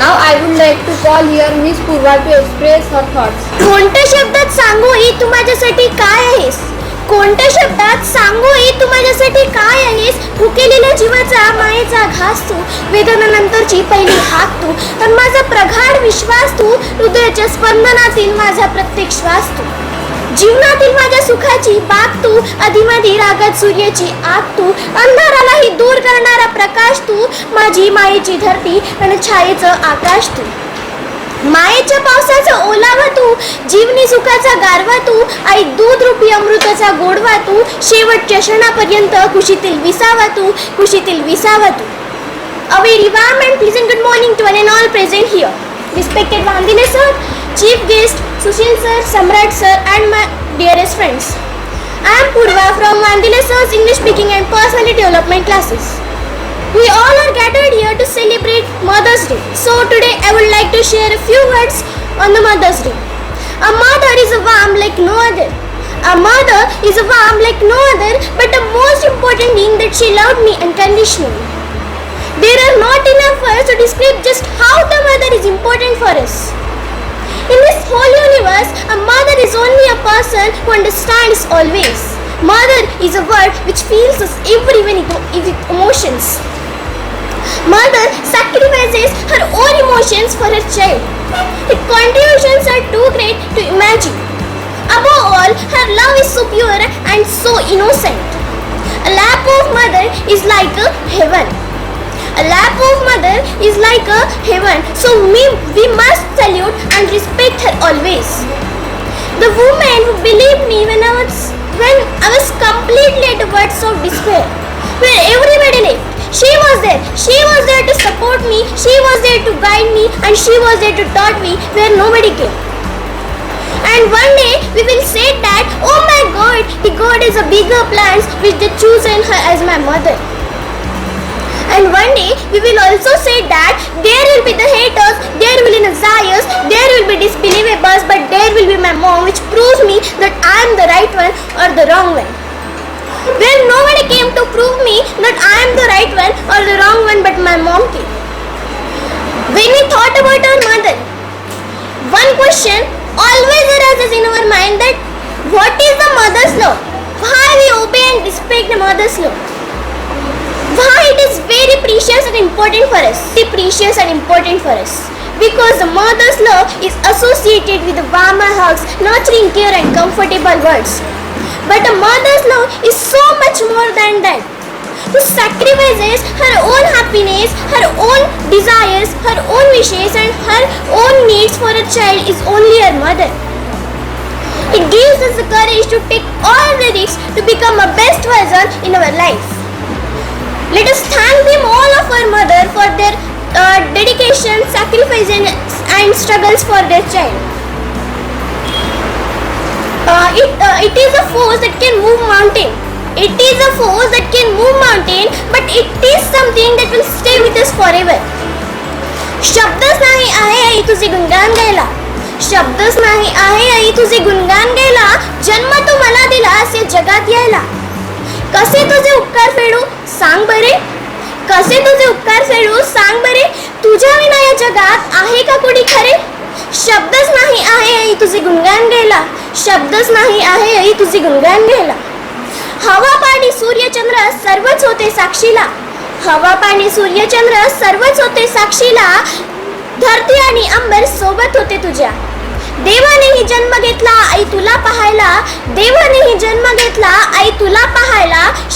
Now I would like to call here miss Purva to express her thoughts कोणत्या शब्दात सांगू ही तू माझ्यासाठी काय आहेस? कोणत्या शब्दात सांगू ही तू माझ्यासाठी काय आहेस? फुकेलेल्या जीवाचा मायेचा घास तू वेदनानंतरची पहिली हाक तू आणि माझा प्रगाढ विश्वास तू हृदयाच्या स्पंदनातील माझा प्रत्येक श्वास तू. जीवनातील माझ्या सुखाची बाग तू अधिमधी रागत सूर्याची आग तू अंधारालाही दूर करणारा प्रकाश तू माझी मायेची धरती आणि छायेचं आकाश तू मायेच्या पावसाचा ओलावा तू जीवनी सुखाचा गारवा तू आई दूध रूपी अमृताचा गोडवा तू शेवटच्या क्षणापर्यंत कुशीतील विसावा तू खुशीतील विसावा तू A very warm and pleasant good morning to one and all present here. Respected Vandine sir, chief Sushil sir, Samrat sir and my dearest friends. I am Purva from Vandine sir's English speaking and personality development classes. We all are gathered here to celebrate Mother's Day. So today I would like to share a few words on the Mother's Day. A mother is a warm like no other. A mother is a warm like no other, but the most important thing that she loved me unconditionally. There are not enough words to describe just how the mother is important for us. In this whole universe, a mother is only a person who understands always. Mother is a word which feels us everyone with emotions. Mother sacrifices her own emotions for her child. Her contributions are too great to imagine. Above all, her love is so pure and so innocent. A lap of mother is like a heaven. A lap of mother is like a heaven. So we, we must salute and respect her always. The woman who believed me when I was when I was completely at the words of despair, where everybody left. She was there. She was there to support me. She was there to guide me, and she was there to taught me where nobody came. And one day we will say that, oh my God, the God is a bigger plans which they chosen her as my mother. And one day we will also say that there will be the haters, there will be the desires, there will be disbelievers, but there will be my mom which proves me that I am the right one or the wrong one. Where nobody came to prove me that I am the right one or the wrong one, but my mom came. When we thought about our mother, one question always arises in our mind that what is the mother's love? Why we obey and respect the mother's love? Why it is very precious and important for us? Very precious and important for us. Because the mother's love is associated with the warmer hugs, nurturing care and comfortable words. But a mother's love is so much more than that. Who sacrifices her own happiness, her own desires, her own wishes, and her own needs for a child is only her mother. It gives us the courage to take all the risks to become a best version in our life. Let us thank them all of our mother for their uh, dedication, sacrifice, and, struggles for their child. Uh, it, uh, it is a force that can move mountain. It is a force that can move mountain, but it is something that will stay with us forever. शब्दच नाही आहे आई तुझे गुणगान गायला शब्दच नाही आहे आई तुझे गुणगान गायला जन्म तू मला दिलास या जगात यायला सांग बरे? कसे तुझे उपकार फेडू? सांग बरे? तुझ्या विना या जगात आहे का कोणी खरे? शब्दच नाही आहे आई तुझे गुणगान गेला शब्दच नाही आहे आई तुझे गुणगान गेला हवा पाणी सूर्यचंद्र सर्वच होते साक्षीला. हवा पाणी सूर्यचंद्र सर्वच होते साक्षीला. धरती आणि अंबर सोबत होते तुझ्या. देवानेही जन्म घेतला आई तुला पाहायला. देवानेही जन्म घेतला आई तुला पाहायला.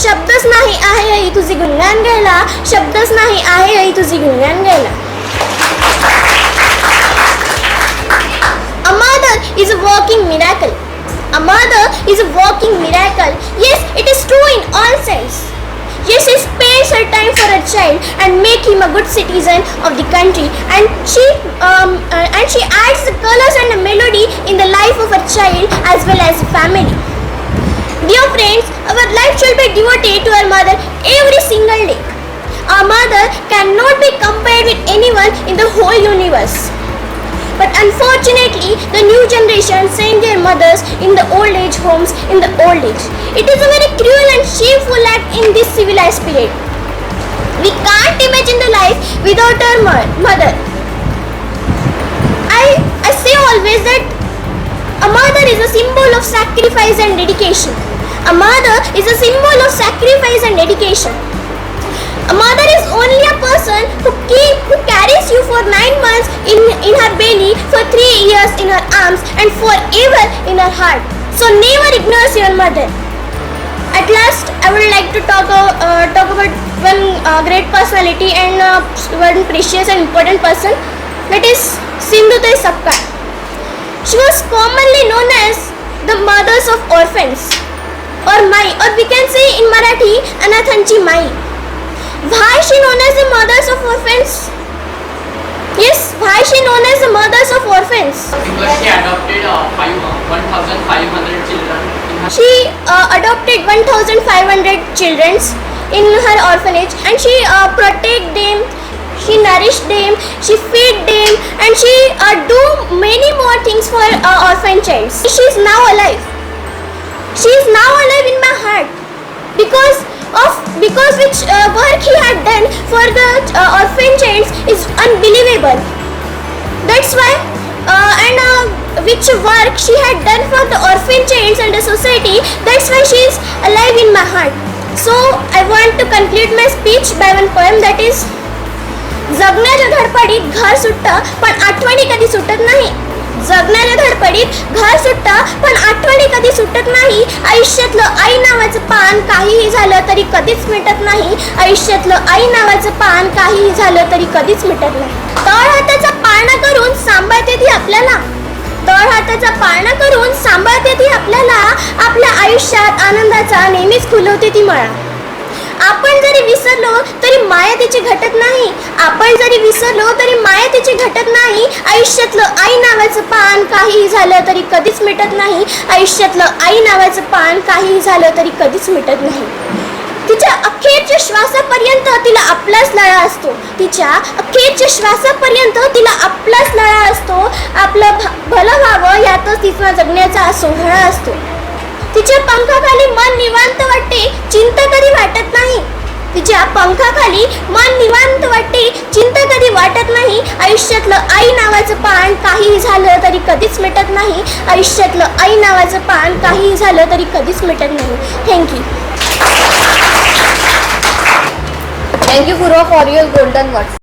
शब्दच नाही आहे आई तुझे गुणगान गायला शब्दच नाही आहे आई तुझे गुणगान गायला A mother is a walking miracle. A mother is a walking miracle. Yes, it is true in all sense. Yes, she spares her time for her child and make him a good citizen of the country. And she um, uh, and she adds the colors and the melody in the life of her child as well as family. Dear friends, our life should be devoted to our mother every single day. Our mother cannot be compared with anyone in the whole universe. But unfortunately, the new generation send their mothers in the old age homes in the old age. It is a very cruel and shameful act in this civilized period. We can't imagine the life without our mother. I, I say always that a mother is a symbol of sacrifice and dedication. A mother is a symbol of sacrifice and dedication. A mother is only a person who keep who carries you for nine months in, in her belly, for three years in her arms, and forever in her heart. So never ignore your mother. At last, I would like to talk uh, talk about one uh, great personality and uh, one precious and important person. That is Sindhutai Sapkar. She was commonly known as the mothers of orphans or Mai or we can say in Marathi Anathanchi Mai. Why is she known as the mothers of orphans? Yes, why is she known as the mothers of orphans? Because she adopted uh, five, uh, 1,500 children in her She uh, adopted 1,500 children in her orphanage and she uh, protect them, she nourished them, she feed them and she uh, do many more things for uh, orphan child. She is now alive. She is now alive in my heart because of because which uh, work he had done for the uh, orphan child is unbelievable. That's why, uh, and uh, which work she had done for the orphan childs and the society, that's why she is alive in my heart. So, I want to conclude my speech by one poem that is जगण्याच्या धडपडीत घर सुटतं पण आठवणी कधी सुटत नाही जगण्याच्या धडपडीत घर सुटतं पण आठवणी कधी सुटत नाही. आयुष्यातलं आई नावाचं पान काहीही झालं तरी कधीच मिटत नाही. आयुष्यातलं आई नावाचं पान काहीही झालं तरी कधीच मिटत नाही. तळ हाताचा पाळणा करून सांभाळते ती आपल्याला. तळ हाताचा पाळणा करून सांभाळते ती आपल्याला. आपल्या आयुष्यात आनंदाचा नेहमीच फुलवते ती मळा. आपण जरी विसरलो तरी माया तिची घटत नाही. आपण जरी विसरलो तरी माया तिची घटत नाही. आयुष्यातलं आई नावाचं पान काहीही झालं तरी कधीच मिटत नाही. आयुष्यातलं आई नावाचं पान काहीही झालं तरी कधीच मिटत नाही. तिच्या अखेरच्या श्वासापर्यंत तिला आपलाच लळा असतो. तिच्या अखेरच्या श्वासापर्यंत तिला आपलाच लळा असतो. आपलं भलं व्हावं यातच तिचा जगण्याचा सोहळा असतो. तिच्या पंखाखाली मन निवांत वाटते चिंता कधी वाटत नाही. तिच्या पंखाखाली मन निवांत वाटते चिंता कधी वाटत नाही. आयुष्यातलं आई नावाचं पान काहीही झालं तरी कधीच मिटत नाही. आयुष्यातलं आई नावाचं पान काहीही झालं तरी कधीच मिटत नाही. Thank you thank you you, for your golden golden.